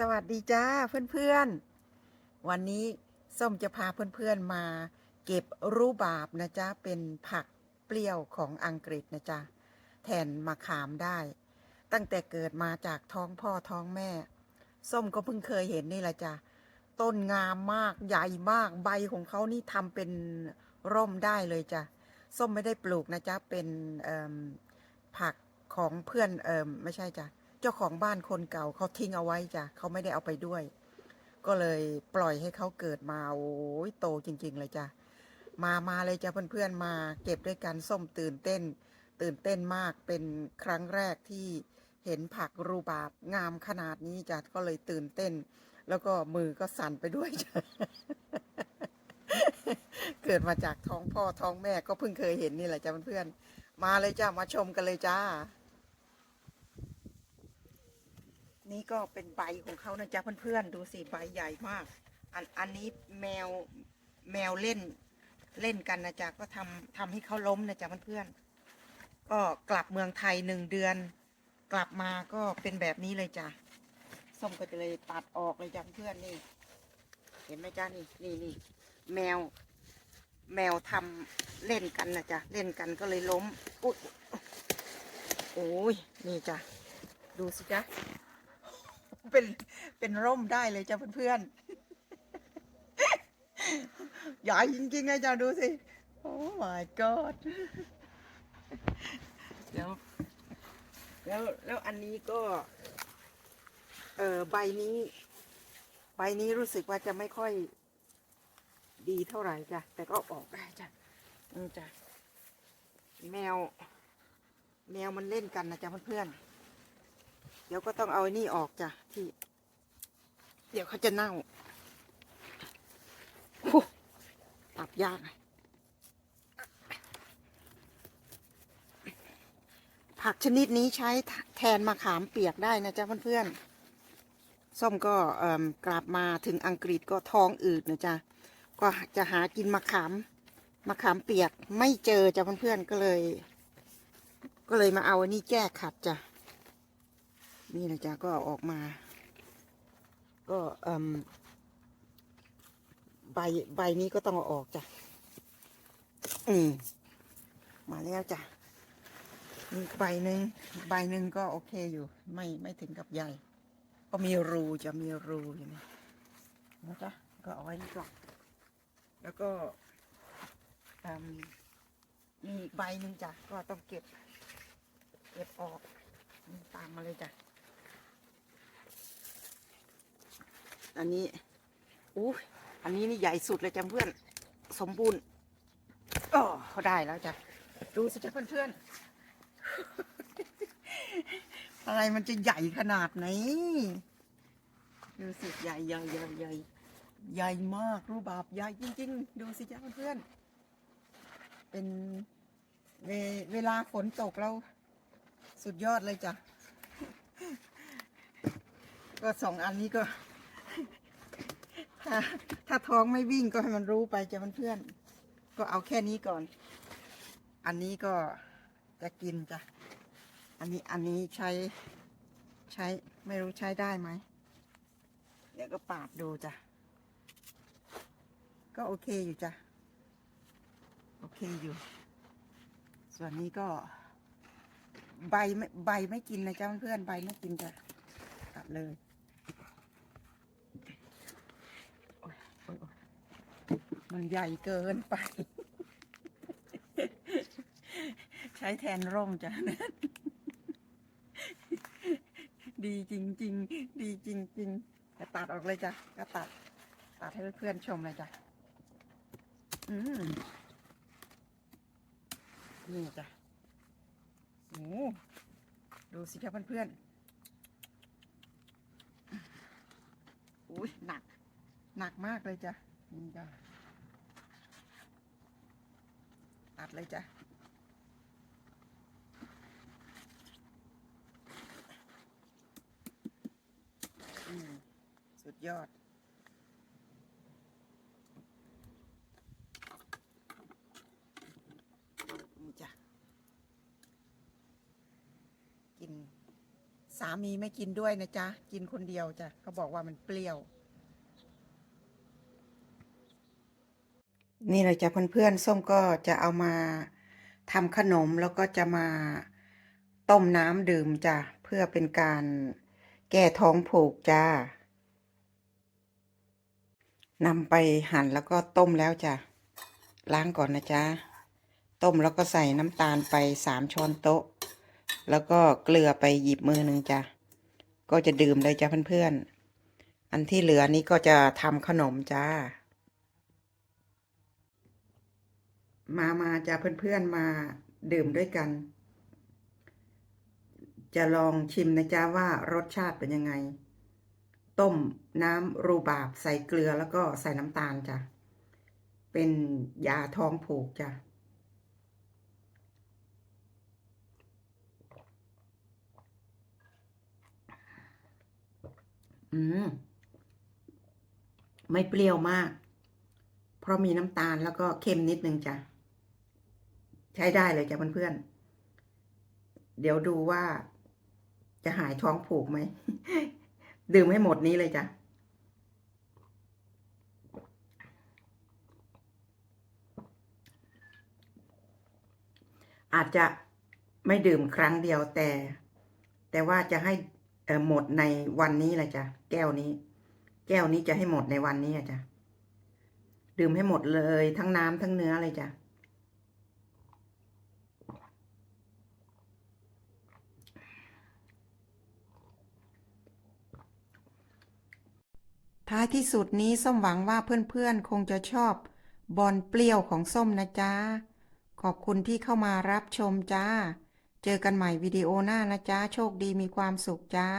สวัสดีจ้าเพื่อนๆ วันนี้ส้มจะพาเพื่อนๆมา เก็บรูบาบนะจ๊ะเป็นผักเปรี้ยวของอังกฤษนะจ๊ะแทนมะขามได้ ตั้งแต่เกิดมาจากท้องพ่อท้องแม่ ส้มก็เพิ่งเคยเห็นนี่แหละจ้ะต้นงามมากใหญ่มากใบของเขานี่ทำเป็นร่มได้เลยจ้ะส้มไม่ได้ปลูกนะจ๊ะเป็นผักของเพื่อนเอ่มไม่ใช่จ้ะ เจ้าของบ้านคนเก่าเขาทิ้งเอาไว้จ้ะเขาไม่ได้เอาไปด้วย ก็เลยปล่อยให้เขาเกิดมาโอ้ยโตจริง ๆ เลยจ้ะมามาเลยจ้ะเพื่อนๆมา เก็บด้วยกันส้มตื่นเต้น ตื่นเต้นมากเป็นครั้งแรกที่เห็นผักรูบาบงามขนาดนี้จ้ะก็เลยตื่นเต้น แล้วก็มือก็สั่นไปด้วยจ้ะเกิดมาจากท้องพ่อท้องแม่ก็เพิ่งเคยเห็นนี่แหละจ้ะเพื่อนๆมาเลยจ้ะมาชมกันเลยจ้า นี่ก็เป็นใบของเขานะจ๊ะเพื่อนๆ ดูสิใบใหญ่มาก อันอันนี้แมวแมวเล่นเล่นกันนะจ๊ะก็ทำทำให้เขาล้มนะจ๊ะเพื่อนๆ ก็กลับเมืองไทยหนึ่งเดือน กลับมาก็เป็นแบบนี้เลยจ้ะส้มก็จะเลยตัดออกเลยจ้ะเพื่อนนี่ เห็นไหมจ้ะนี่นี่นี่แมว แมวทำเล่นกันนะจ๊ะเล่นกันก็เลยล้มอุ๊ยโอ้ยนี่จ้ะดูสิจ๊ะ เป็นเป็นร่มได้เลยจ้ะเพื่อนๆใหญ่จริงๆเลยจ้ะดูสิโอ้ my god แล้วแล้วแล้วอันนี้ก็ เออใบนี้ ใบนี้รู้สึกว่าจะไม่ค่อยดีเท่าไหร่จ้ะ แต่ก็ออกได้จ้ะอืมจ้ะ แมว แมวมันเล่นกันนะจ๊ะเพื่อนๆ เดี๋ยวก็ต้องเอาไอ้นี่ออกจ้ะที่ เดี๋ยวเขาจะเน่าโอ้ปรับยากผักชนิดนี้ใช้แทนมะขามเปียกได้นะจ๊ะเพื่อนๆ ส้มก็กลับมาถึงอังกฤษก็ท้องอืดนะจ๊ะ ก็จะหากินมะขามมะขามเปียกไม่เจอจ้ะเพื่อนๆก็เลย ก็เลยมาเอาอันนี้แก้ขัดจ้ะ นี่นะจ๊ะก็ออกมา ก็ใบใบนี้ก็ต้องเอาออกจ้ะอืมมาแล้วจ้ะใบหนึ่งใบหนึ่งก็โอเคอยู่ ไม่ไม่ถึงกับใหญ่ ก็มีรูจะมีรูอยู่นี่นะจ๊ะก็เอาไว้นี่ก่อนแล้วก็มีอีกใบหนึ่งจ้ะก็ต้องเก็บ เก็บออกตามมาเลยจ้ะ อันนี้อู้อันนี้นี่ใหญ่สุดเลยจ้ะเพื่อน สมบูรณ์อ๋อเขาได้แล้วจ้ะ ดูสิจ้ะเพื่อนๆ อะไรมันจะใหญ่ขนาดไหน ดูสิใหญ่ใหญ่ใหญ่ใหญ่ใหญ่มากรูปบาบใหญ่จริง ๆ ดูสิจ้ะเพื่อนๆ เป็นเวเวลาฝนตกเราสุดยอดเลยจ้ะ ก็สองอันนี้ก็ ถ้าถ้าท้องไม่วิ่งก็ให้มันรู้ไปจ้ะเพื่อน ก็เอาแค่นี้ก่อน อันนี้ก็จะกินจ้ะ อันนี้อันนี้ใช้ใช้ไม่รู้ใช้ได้ไหม เดี๋ยวก็ปาดดูจ้ะ ก็โอเคอยู่จ้ะ โอเคอยู่ ส่วนนี้ก็ใบไม่ใบไม่กินนะจ๊ะเพื่อนใบไม่กินจ้ะตัดเลยโอ๊ยโอ๊ยโอ๊ย มันใหญ่เกินไป ใช้แทนร่มจ้ะดีจริง ๆ ดีจริงๆจะตัดออกเลยจ้ะก็ตัด ตัดให้เพื่อนชมเลยจ้ะ อืมนี่จ้ะโอ้ดูสิครับเพื่อนๆอุ้ยหนัก หนักมากเลยจ้ะนี่จ้ะ ตัดเลยจ้ะอืมสุดยอด นี่จ้ะ กิน สามีไม่กินด้วยนะจ๊ะ กินคนเดียวจ้ะ เขาบอกว่ามันเปรี้ยว นี่เลยจ้ะเพื่อนๆส้มก็จะเอามาทำขนมแล้วก็จะมาต้มน้ำดื่มจ้ะเพื่อเป็นการแก้ท้องผูกจ้านำไปหั่นแล้วก็ต้มแล้วจ้ะล้างก่อนนะจ๊ะต้มแล้วก็ใส่น้ำตาลไปสามช้อนโต๊ะ แล้วก็เกลือไปหยิบมือหนึ่งจ้ะก็จะดื่มเลยจ้ะเพื่อนๆอันที่เหลือนี้ก็จะทำขนมจ้า มามาจะเพื่อนๆมาดื่มด้วยกัน จะลองชิมนะจ๊ะว่ารสชาติเป็นยังไง ต้มน้ำรูบาบใส่เกลือแล้วก็ใส่น้ำตาลจ้ะ เป็นยาท้องผูกจ้ะอืม ไม่เปรี้ยวมาก เพราะมีน้ำตาลแล้วก็เค็มนิดนึงจ้ะ ใช้ได้เลยจ้ะเพื่อนๆ เดี๋ยวดูว่าจะหายท้องผูกไหม ดื่มให้หมดนี้เลยจ้ะอาจจะไม่ดื่มครั้งเดียวแต่ แต่ว่าจะให้หมดในวันนี้แหละจ้ะแก้วนี้ แก้วนี้จะให้หมดในวันนี้อะจ้ะดื่มให้หมดเลยทั้งน้ำทั้งเนื้อเลยจ้ะ ท้ายที่สุดนี้ส้มหวังว่าเพื่อนๆ คงจะชอบบอลเปรี้ยวของส้มนะจ๊ะ ขอบคุณที่เข้ามารับชมจ้า เจอกันใหม่วิดีโอหน้านะจ๊ะ โชคดีมีความสุขจ้า